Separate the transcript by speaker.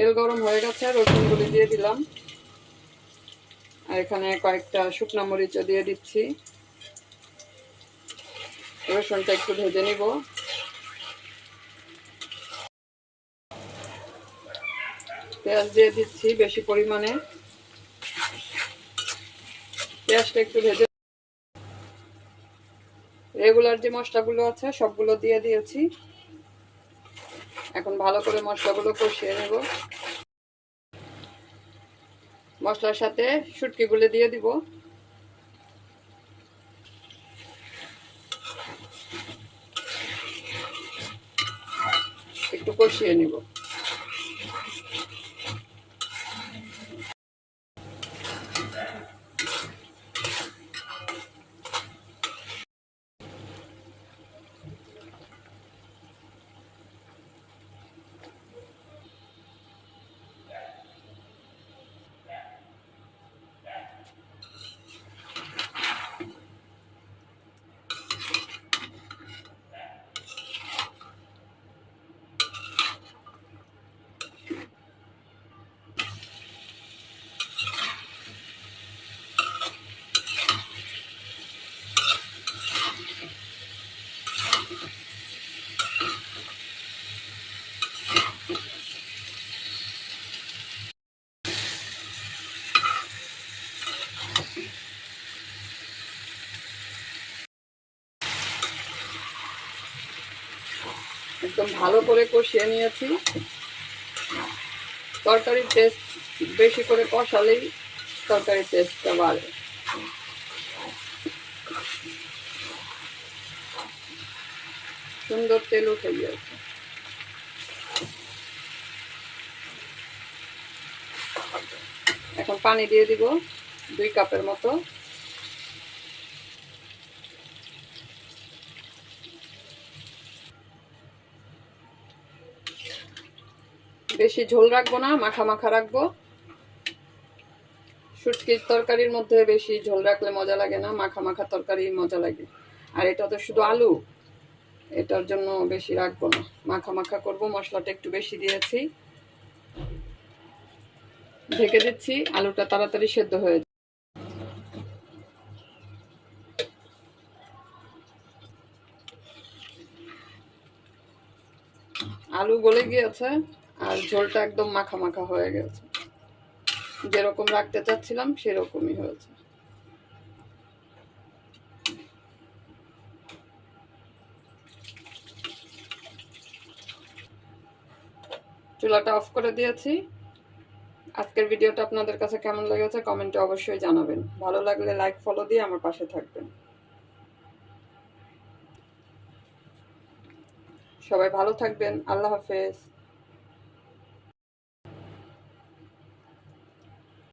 Speaker 1: তেল গরম হয়ে গেছে, রসুনগুলি দিয়ে দিলাম। আর এখানে কয়েকটা শুকনো মরিচও দিয়ে দিচ্ছি। রসুনটা একটু ভেজে নিব। পেঁয়াজ দিয়ে দিচ্ছি বেশি পরিমাণে। পেঁয়াজটা একটু ভেজে রেগুলার যে মশলাগুলো আছে, সবগুলো দিয়ে দিয়েছি। এখন ভালো করে মশলাগুলো কষিয়ে নেব। মশলার সাথে শুটকিগুলো দিয়ে দিব। একটু কষিয়ে নিব। একদম ভালো করে কষিয়ে নিয়েছি। তরকারির টেস্ট বেশি করে কষালেই তরকারির টেস্টটা বাড়ে। সুন্দর তেল উঠে গিয়েছে এখন পানি দিয়ে দিব দুই কাপের মতো। বেশি ঝোল রাখব না, মাখা মাখা রাখব। শুটকির তরকারির মধ্যে বেশি ঝোল রাখলে মজা লাগে না, মাখা মাখা তরকারি মজা লাগে। আর এটা তো শুধু আলু। এটার জন্য বেশি রাখব না। মাখা মাখা করব, মশলাটা একটু বেশি দিয়েছি। ঢেকে দিচ্ছি, আলুটা তাড়াতাড়ি সেদ্ধ হয়ে আলু গলে গিয়েছে আর ঝোলটা একদম মাখা মাখা হয়ে গেছে। যেরকম রাখতে চাচ্ছিলাম, সেরকমই হয়েছে। চুলাটা অফ করে দিয়েছি। আজকের ভিডিওটা আপনাদের কাছে কেমন লেগেছে কমেন্টে অবশ্যই জানাবেন। ভালো লাগলে লাইক ফলো দিয়ে আমার পাশে থাকবেন। সবাই ভালো থাকবেন। আল্লাহ হাফেজ।